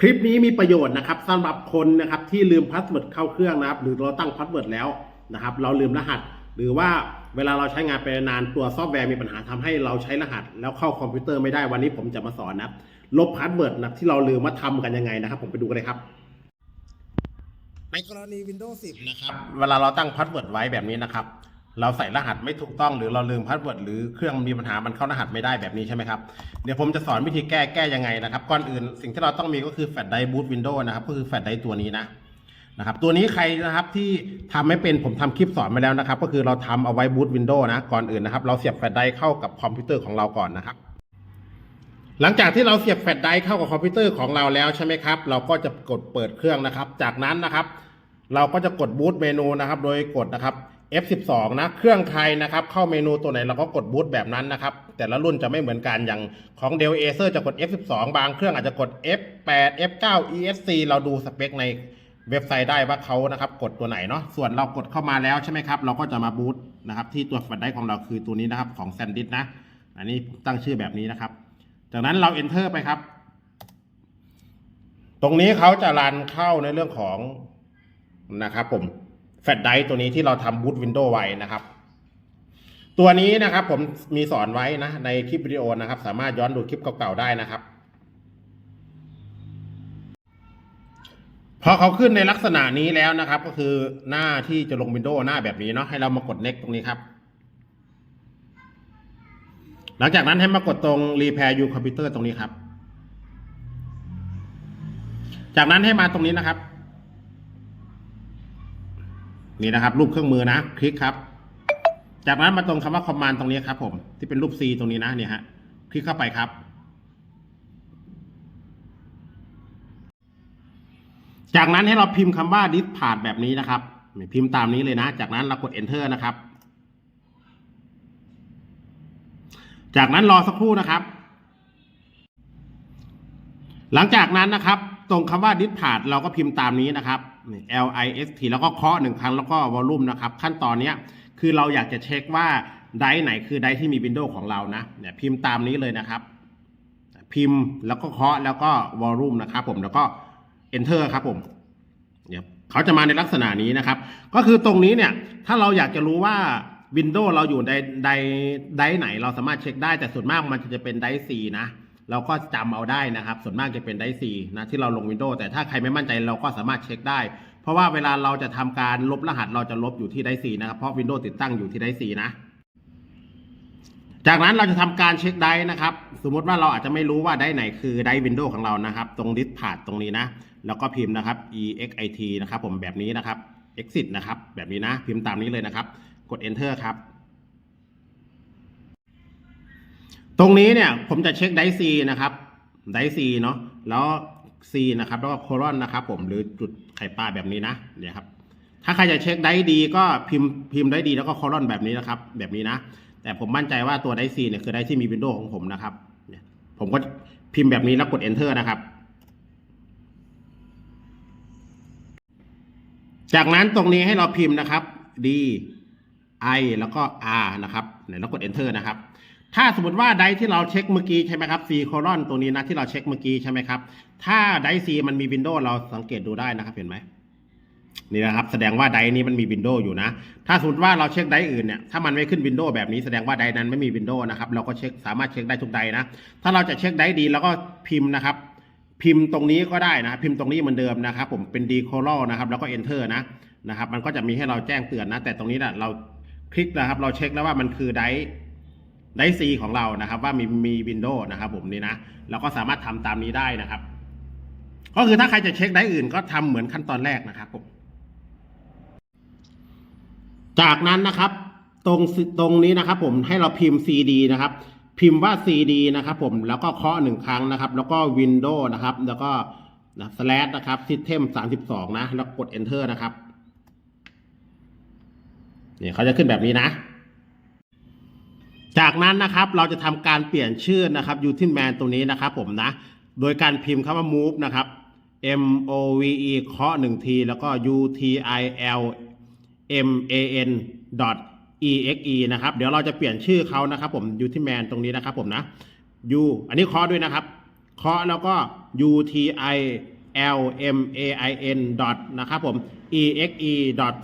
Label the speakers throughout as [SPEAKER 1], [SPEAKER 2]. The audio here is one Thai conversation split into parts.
[SPEAKER 1] คลิปนี้มีประโยชน์นะครับสำหรับคนนะครับที่ลืมพาสเวิร์ดเข้าเครื่องนะครับ หรือเราตั้งพาสเวิร์ดแล้วนะครับ เราลืมรหัส หรือว่าเวลาเราใช้งานไปนานตัวซอฟต์แวร์มีปัญหาทำให้เราใช้รหัส แล้วเข้าคอมพิวเตอร์ไม่ได้วันนี้ผมจะมาสอนนะครับลบพาสเวิร์ดนะที่เราลืมว่าทำกันยังไงนะครับ ผมไปดูกันเลยครับ ในกรณี Windows 10 นะครับ เวลาเราตั้งพาสเวิร์ดไว้แบบนี้นะครับ เราใส่รหัสไม่ถูกต้องหรือเราลืมพาสเวิร์ดหรือเครื่องมีปัญหามันเข้ารหัสไม่ได้แบบนี้ใช่ไหมครับ เดี๋ยวผมจะสอนวิธีแก้แก้ยังไงนะครับ ก่อนอื่นสิ่งที่เราต้องมีก็คือแฟลชไดร์บูตวินโดว์นะครับ ก็คือแฟลชไดร์ตัวนี้นะนะครับตัวนี้ใครนะครับที่ทำไม่เป็นผมทำคลิปสอนไปแล้วนะครับ ก็คือเราทำเอาไว้บูตวินโดว์นะก่อนอื่นนะครับ เราเสียบแฟลชไดร์เข้ากับคอมพิวเตอร์ของเราก่อนนะครับ หลังจากที่เราเสียบแฟลชไดร์เข้ากับคอมพิวเตอร์ของเราแล้วใช่ไหมครับ เราก็จะกดเปิดเครื่องนะครับ จากนั้นนะครับ เราก็จะกดบูตเมนูนะครับ โดยกดนะครับ F12 นะเครื่องใครนะครับเข้าเมนูตัวไหนเราก็กดบูตแบบนั้นนะครับแต่ละรุ่นจะไม่เหมือนกันอย่างของ Dell Acer จะกด F12 บางเครื่องอาจจะกด F8 F9 ESC เราดูสเปคในเว็บไซต์ได้ว่าเขานะครับกดตัวไหนเนาะส่วนเรากดเข้ามาแล้วใช่ไหมครับ เราก็จะมาบูตนะครับที่ตัวแฟลชไดร์ของเราคือตัวนี้นะครับของ s a n d i s นะ อันนี้ตั้งชื่อแบบนี้นะครับ จากนั้นเรา enter ไปครับ ตรงนี้เขาจะรันเข้าในเรื่องของนะครับผม แฟลชไดร์ตัวนี้ที่เราทำบูตวินโดว์ไว้นะครับ ตัวนี้นะครับผมมีสอนไว้นะ ในคลิปวิดีโอนะครับ สามารถย้อนดูคลิปเก่าๆได้นะครับพอเขาขึ้นในลักษณะนี้แล้วนะครับ ก็คือหน้าที่จะลงวินโดว์หน้าแบบนี้เนาะให้เรามากด next ตรงนี้ครับ หลังจากนั้นให้มากดตรง repair your computer ตรงนี้ครับ จากนั้นให้มาตรงนี้นะครับ นี่นะครับ รูปเครื่องมือนะ คลิกครับ จากนั้นมาตรงคำว่า command ตรงนี้ครับ ผมที่เป็นรูป C ตรงนี้นะเนี่ยฮะคลิกเข้าไปครับ จากนั้นให้เราพิมพ์คำว่า dispart แบบนี้นะครับพิมพ์ตามนี้เลยนะ จากนั้นเรากด enter นะครับ จากนั้นรอสักครู่นะครับ หลังจากนั้นนะครับ ตรงคำว่า dispart เราก็พิมพ์ตามนี้นะครับ L I S T แล้วก็เคาะหนึ่งครั้งแล้วก็วอลลุ่มนะครับ ขั้นตอนนี้คือเราอยากจะเช็คว่าไดไหนคือไดที่มีวินโดว์ของเรานะเนี่ยพิมพ์ตามนี้เลยนะครับ พิมพ์แล้วก็เคาะแล้วก็วอลลุ่มนะครับผมแล้วก็ enter ครับผมเนี่ยเขาจะมาในลักษณะนี้นะครับ ก็คือตรงนี้เนี่ยถ้าเราอยากจะรู้ว่าวินโดว์เราอยู่ในไดไดไหนเราสามารถเช็คได้แต่ส่วนมากมันจะเป็นไดซีนะ เราก็จำเอาได้นะครับ ส่วนมากจะเป็นไดซีนะที่เราลงวินโดว์แต่ถ้าใครไม่มั่นใจเราก็สามารถเช็คได้ เพราะว่าเวลาเราจะทำการลบรหัสเราจะลบอยู่ที่ไดซีนะครับ เพราะวินโดว์ติดตั้งอยู่ที่ไดซีนะ จากนั้นเราจะทำการเช็คไดร์นะครับ สมมติว่าเราอาจจะไม่รู้ว่าไดร์ไหนคือไดวินโดว์ของเรานะครับ ตรงดิสพาดตรงนี้นะ แล้วก็พิมพ์นะครับ exit นะครับผมแบบนี้นะครับ exit นะครับ แบบนี้นะ พิมพ์ตามนี้เลยนะครับ กด enter ครับ ตรงนี้เนี่ยผมจะเช็คไดร์ C นะครับไดร์ C เนาะแล้ว C นะครับแล้วก็โคลอนนะครับ ผมหรือจุดไข่ปลาแบบนี้นะเนี่ยครับ ถ้าใครจะเช็คไดดีก็พิมพ์พิมพ์ไดดีแล้วก็โคลอนแบบนี้นะครับ แบบนี้นะ แต่ผมมั่นใจว่าตัวไดซีเนี่ยคือไดที่มีวินโดว์ของผมนะครับเนี่ยผมก็พิมพ์แบบนี้แล้วกด enter นะครับ จากนั้นตรงนี้ให้เราพิมพ์นะครับ d i แล้วก็ r นะครับเนี่ยแล้วกด enter นะครับ ถ้าสมมติว่าไดที่เราเช็คเมื่อกี้ใช่ไหมครับ c โคลอนตัวนี้นะที่เราเช็คเมื่อกี้ใช่ไหมครับ ถ้าได C มันมีวินโดว์เราสังเกตดูได้นะครับเห็นไหมนี่นะครับแสดงว่าไดนี้มันมีวินโดว์อยู่นะ ถ้าสมมติว่าเราเช็คไดอื่นเนี่ยถ้ามันไม่ขึ้นวินโดว์แบบนี้แสดงว่าไดนั้นไม่มีวินโดว์นะครับเราก็เช็คสามารถเช็คได้ทุกไดนะ ถ้าเราจะเช็คไดดีแล้วก็พิมพ์นะครับ พิมพ์ตรงนี้ก็ได้นะ พิมพ์ตรงนี้เหมือนเดิมนะครับ ผมเป็น d c o l o นะครับแล้วก็ enter นะนะครับ มันก็จะมีให้เราแจ้งเตือนนะ แต่ตรงนี้นะเราคลิกนะครับ เราเช็คแล้วว่ามันคือได ไดร์ C ของเรานะครับ ว่ามีมีวินโดว์นะครับ ผมนี่นะเราก็สามารถทำตามนี้ได้นะครับ ก็คือถ้าใครจะเช็คไดร์อื่นก็ทำเหมือนขั้นตอนแรกนะครับผมจากนั้นนะครับ ตรงตรงนี้นะครับ ผมให้เราพิมพ์ cd นะครับ พิมพ์ว่า cd นะครับ ผมแล้วก็เคาะหนึ่งครั้งนะครับ แล้วก็ window นะครับ แล้วก็นะ slash นะครับ system 32 นะ แล้วกด enter นะครับเนี่ยเขาจะขึ้นแบบนี้นะ จากนั้นนะครับเราจะทำการเปลี่ยนชื่อนะครับ utilman ตรงนี้นะครับผมนะ โดยการพิมพ์คำว่า move นะครับ m o v e เคาะหนึ่งที แล้วก็ u t i l m a n e x e นะครับ เดี๋ยวเราจะเปลี่ยนชื่อเขานะครับผม u t i man ตรงนี้นะครับผมนะ u อันนี้เคาะด้วยนะครับเคาะแล้วก็ u t i l m a i n dot นะครับผม e x e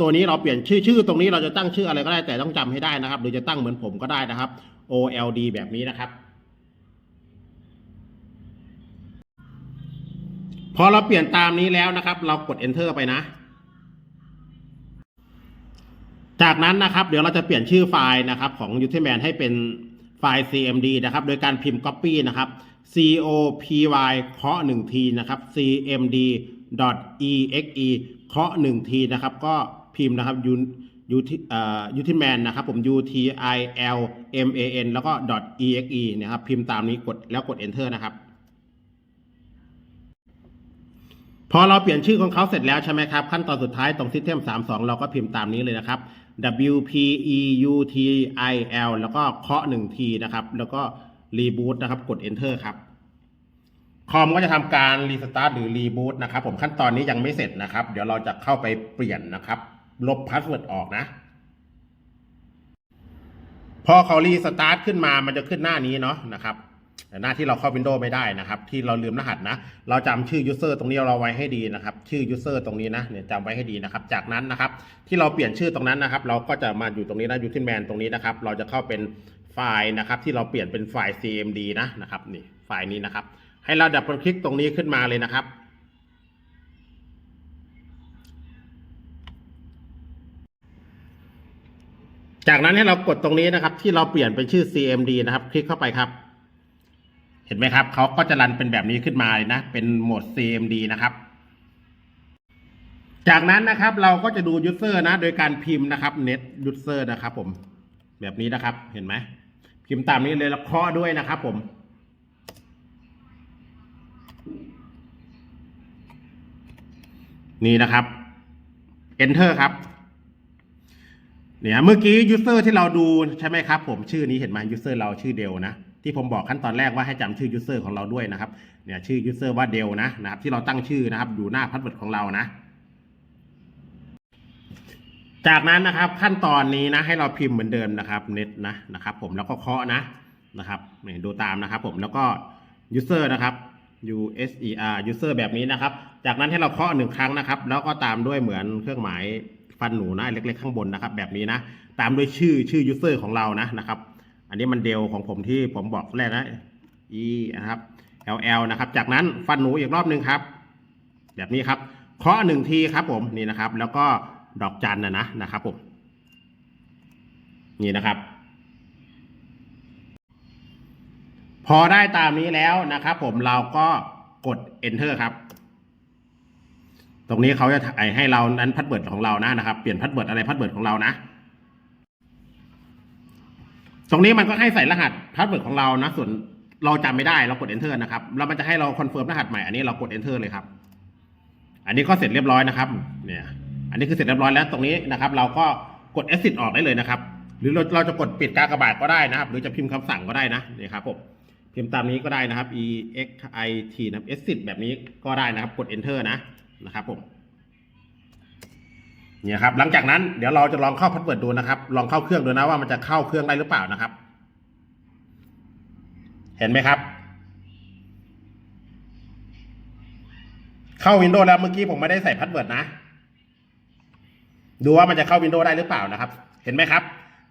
[SPEAKER 1] ตัวนี้เราเปลี่ยนชื่อชื่อตรงนี้เราจะตั้งชื่ออะไรก็ได้แต่ต้องจำให้ได้นะครับ หรือจะตั้งเหมือนผมก็ได้นะครับ o l d แบบนี้นะครับพอเราเปลี่ยนตามนี้แล้วนะครับ เรากด enter ไปนะ จากนั้นนะครับ เดี๋ยวเราจะเปลี่ยนชื่อไฟล์นะครับของ u t i l m a n ให้เป็นไฟล์ cmd นะครับ โดยการพิมพ์ copy นะครับ copy เคาะ1ทีนะครับ cmd exe เคาะ1ทีนะครับ ก็พิมพ์นะครับ u u t เอ่อ u t i l m a n นะครับผม u t i l m a n แล้วก็ exe นะครับพิมพ์ตามนี้กดแล้วกด enter นะครับ พอเราเปลี่ยนชื่อของเขาเสร็จแล้วใช่ไหมครับ ขั้นตอนสุดท้ายตรง System 32 เราก็พิมพ์ตามนี้เลยนะครับ W P E U T I L แล้วก็เคาะ1ทีนะครับ แล้วก็ Reboot นะครับกด Enter ครับ คอมก็จะทำการรีสตาร์ทหรือรีบูตนะครับผมขั้นตอนนี้ยังไม่เสร็จนะครับ เดี๋ยวเราจะเข้าไปเปลี่ยนนะครับ ลบพาสเวิร์ดออกนะพอเขารีสตาร์ทขึ้นมามันจะขึ้นหน้านี้เนาะนะครับหน้าที่เราเข้า Windows ไม่ได้นะครับ ที่เราลืมรหัสนะ เราจำชื่อ User ตรงนี้เราไว้ให้ดีนะครับ ชื่อ User ตรงนี้นะเนี่ยจำไว้ให้ดีนะครับ จากนั้นนะครับ ที่เราเปลี่ยนชื่อตรงนั้นนะครับ เราก็จะมาอยู่ตรงนี้นะ u t i l m a n ตรงนี้นะครับ เราจะเข้าเป็นไฟล์นะครับ ที่เราเปลี่ยนเป็นไฟล์ CMD นะนะครับนี่ไฟล์นี้นะครับ ให้เราดับเบิลคลิกตรงนี้ขึ้นมาเลยนะครับ จากนั้นให้เรากดตรงนี้นะครับ ที่เราเปลี่ยนเป็นชื่อ CMD นะครับ คลิกเข้าไปครับ เห็นไหมครับเขาก็จะรันเป็นแบบนี้ขึ้นมาเลยนะ เป็นโหมด CMD นะครับ จากนั้นนะครับเราก็จะดู user นะ โดยการพิมพ์นะครับ net user นะครับ ผม แบบนี้นะครับ เห็นไหมพิมพ์ตามนี้เลยแล้วเคาะด้วยนะครับ ผม นี่นะครับ enter ครับเนี่ยเมื่อกี้ user ที่เราดูใช่ไหมครับ ผมชื่อนี้เห็นไหม user เราชื่อเดลนะที่ผมบอกขั้นตอนแรกว่าให้จำชื่อ user ของเราด้วยนะครับเนี่ยชื่อ user ว่าเดลนะนะครับ ที่เราตั้งชื่อนะครับอยู่หน้าพาสเวิร์ดของเรานะ จากนั้นนะครับขั้นตอนนี้นะให้เราพิมพ์เหมือนเดิมนะครับ net นะนะครับ ผมแล้วก็เคาะนะนะครับนี่ดูตามนะครับ ผมแล้วก็ user นะครับ user user แบบนี้นะครับ จากนั้นให้เราเคาะหนึ่งครั้งนะครับ แล้วก็ตามด้วยเหมือนเครื่องหมายฟันหนูนะเล็ก ๆ ข้างบนนะครับ แบบนี้นะ ตามด้วยชื่อชื่อ user ของเรานะนะครับ อันนี้มันเดลของผมที่ผมบอกแรกนะ e นะครับ ll นะครับ จากนั้นฟันหนูอีกรอบหนึ่งครับ แบบนี้ครับ เคาะหนึ่งทีครับผมนี่นะครับ แล้วก็ดอกจันนะนะนะครับผมนี่นะครับ พอได้ตามนี้แล้วนะครับ ผมเราก็กด enter ครับ ตรงนี้เขาจะให้เรานั้นพัดเบิร์ดของเรานะนะครับ เปลี่ยนพัดเบิร์ดอะไรพัดเบิร์ดของเรานะ ตรงนี้มันก็ให้ใส่รหัสพาสเวิร์ดของเรานะ ส่วนเราจำไม่ได้เรากด enter นะครับแล้วมันจะให้เราคอนเฟิร์มรหัสใหม่อันนี้เรากด enter เลยครับ อันนี้ก็เสร็จเรียบร้อยนะครับ เนี่ย อันนี้คือเสร็จเรียบร้อยแล้วตรงนี้นะครับ เราก็กด exit ออกได้เลยนะครับ หรือเราเราจะกดปิดกากบาทก็ได้นะครับ หรือจะพิมพ์คำสั่งก็ได้นะนี่ครับผม พิมพ์ตามนี้ก็ได้นะครับ e x i t นะครับ exit แบบนี้ก็ได้นะครับ กด enter นะนะครับผมเนี่ยครับ หลังจากนั้นเดี๋ยวเราจะลองเข้าพาสเวิร์ดดูนะครับ ลองเข้าเครื่องดูนะว่ามันจะเข้าเครื่องได้หรือเปล่านะครับ เห็นไหมครับ เข้าวินโดว์แล้วเมื่อกี้ผมไม่ได้ใส่พาสเวิร์ดนะ ดูว่ามันจะเข้าวินโดว์ได้หรือเปล่านะครับ เห็นไหมครับ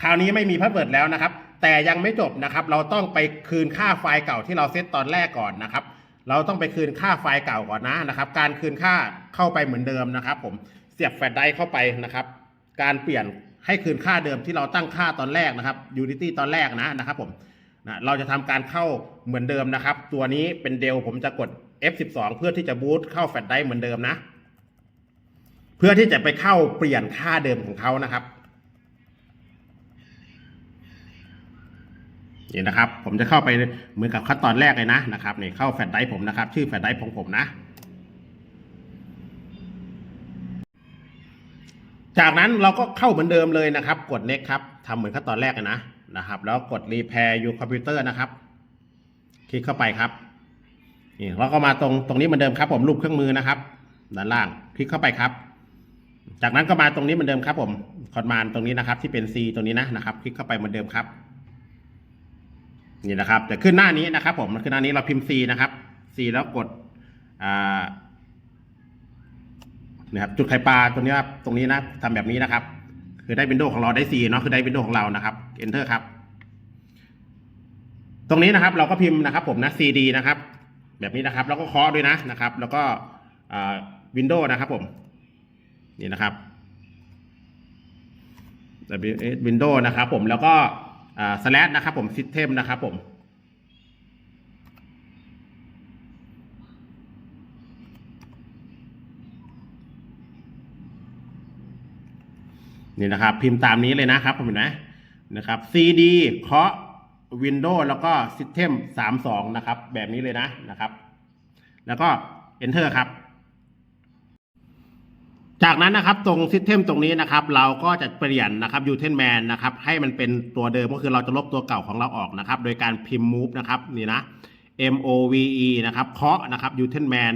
[SPEAKER 1] คราวนี้ไม่มีพาสเวิร์ดแล้วนะครับ แต่ยังไม่จบนะครับ เราต้องไปคืนค่าไฟล์เก่าที่เราเซตตอนแรกก่อนนะครับ เราต้องไปคืนค่าไฟล์เก่าก่อนนะนะครับ การคืนค่าเข้าไปเหมือนเดิมนะครับ ผมเสียบแฟลชไดรฟ์เข้าไปนะครับ การเปลี่ยนให้คืนค่าเดิมที่เราตั้งค่าตอนแรกนะครับ Unity ตอนแรกนะนะครับ ผมนะเราจะทำการเข้าเหมือนเดิมนะครับ ตัวนี้เป็นเดลผมจะกด F12 เพื่อที่จะบูตเข้าแฟลชไดรฟ์เหมือนเดิมนะ เพื่อที่จะไปเข้าเปลี่ยนค่าเดิมของเขานะครับ นี่นะครับ ผมจะเข้าไปเหมือนกับขั้นตอนแรกเลยนะนะครับนี่เข้าแฟลชไดร์ผมนะครับ ชื่อแฟลชไดรฟ์ของผมนะ จากนั้นเราก็เข้าเหมือนเดิมเลยนะครับ กด next ครับทำเหมือนขั้นตอนแรกเลยนะนะครับ แล้วกด repair your computer นะครับ คลิกเข้าไปครับนี่เราก็มาตรงตรงนี้เหมือนเดิมครับ ผมรูปเครื่องมือนะครับด้านล่างคลิกเข้าไปครับ จากนั้นก็มาตรงนี้เหมือนเดิมครับ ผมคอนมานตรงนี้นะครับ ที่เป็น C ตรงนี้นะนะครับ คลิกเข้าไปเหมือนเดิมครับ นี่นะครับจะขึ้นหน้านี้นะครับ ผมขึ้นหน้านี้เราพิมพ์ C นะครับ C แล้วกดนะครับจุดไข่ปลาตรงนี้ครับตรงนี้นะทำแบบนี้นะครับ คือได้วินโดว์ของเราได้ C เนาะคือได้วินโดว์ของเรานะครับ Enter ครับ ตรงนี้นะครับ เราก็พิมพ์นะครับ ผมนะ CD นะครับ แบบนี้นะครับ แล้วก็เคาะด้วยนะนะครับ แล้วก็วินโดว์นะครับ ผม นี่นะครับวินโดว์นะครับ ผมแล้วก็ สแลชนะครับผม System นะครับผมนี่นะครับ พิมพ์ตามนี้เลยนะครับผมเห็นไหมนะครับ CD เคาะ Windows แล้วก็ System 32 นะครับ แบบนี้เลยนะนะครับ แล้วก็ Enter ครับ จากนั้นนะครับตรง System ตรงนี้นะครับ เราก็จะเปลี่ยนนะครับ u t e n m a n นนะครับให้มันเป็นตัวเดิมก็คือเราจะลบตัวเก่าของเราออกนะครับ โดยการพิมพ์ move นะครับนี่นะ m o v e นะครับเคาะนะครับ u t e n m a n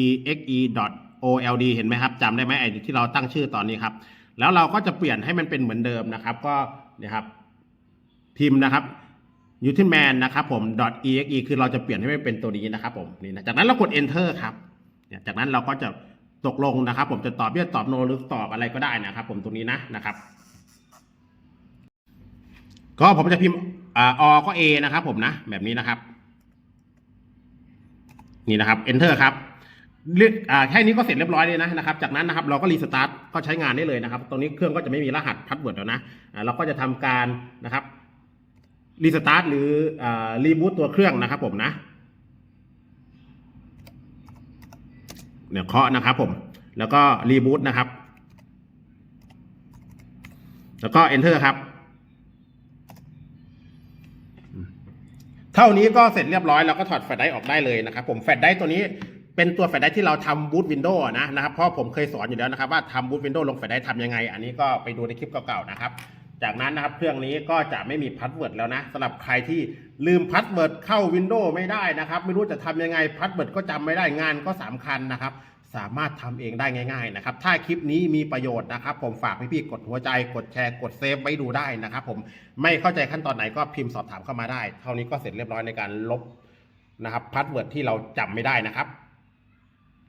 [SPEAKER 1] e x e o l d เห็นไหมครับจำได้ไหมไอ้ที่เราตั้งชื่อตอนนี้ครับ แล้วเราก็จะเปลี่ยนให้มันเป็นเหมือนเดิมนะครับ ก็นี่ครับ พิมพ์นะครับ u t i l man นะครับผม .exe คือเราจะเปลี่ยนให้มันเป็นตัวนี้นะครับผมนี่นะจากนั้นเรากด enter ครับเนี่ยจากนั้นเราก็จะ ตกลงนะครับ ผมจะตอบเยสตอบ no หรือตอบอะไรก็ได้นะครับ ผมตรงนี้นะนะครับ ก็ผมจะพิมพ์ออก็ a นะครับ ผมนะ แบบนี้นะครับ นี่นะครับ enter ครับเลือกแค่นี้ก็เสร็จเรียบร้อยเลยนะนะครับ จากนั้นนะครับเราก็รีสตาร์ทก็ใช้งานได้เลยนะครับ ตรงนี้เครื่องก็จะไม่มีรหัสพาสเวิร์ดแล้วนะเราก็จะทำการนะครับรีสตาร์ทหรือรีบูตตัวเครื่องนะครับผมนะ เนี่ยเคาะนะครับผม แล้วก็รีบูตนะครับ แล้วก็ enter ครับ เท่านี้ก็เสร็จเรียบร้อยแล้วก็ถอดแฟลชไดรฟ์ออกได้เลยนะครับ ผมแฟลชไดรฟ์ตัวนี้เป็นตัวแฟลชไดรฟ์ที่เราทำบูตวินโดว์นะนะครับเพราะผมเคยสอนอยู่แล้วนะครับว่าทำบูตวินโดว์ลงแฟลชไดรฟ์ทำยังไง อันนี้ก็ไปดูในคลิปเก่าๆนะครับ จากนั้นนะครับเครื่องนี้ก็จะไม่มีพาสเวิร์ดแล้วนะสำหรับใครที่ลืมพาสเวิร์ดเข้าวินโดว์ไม่ได้นะครับ ไม่รู้จะทำยังไงพาสเวิร์ดก็จำไม่ได้งานก็สำคัญนะครับ สามารถทำเองได้ง่าย ๆ นะครับ ถ้าคลิปนี้มีประโยชน์นะครับ ผมฝากพี่ๆกดหัวใจ กดแชร์ กดเซฟไว้ดูได้นะครับ ผมไม่เข้าใจขั้นตอนไหนก็พิมพ์สอบถามเข้ามาได้ เท่านี้ก็เสร็จเรียบร้อยในการลบนะครับพาสเวิร์ดที่เราจำไม่ได้นะครับ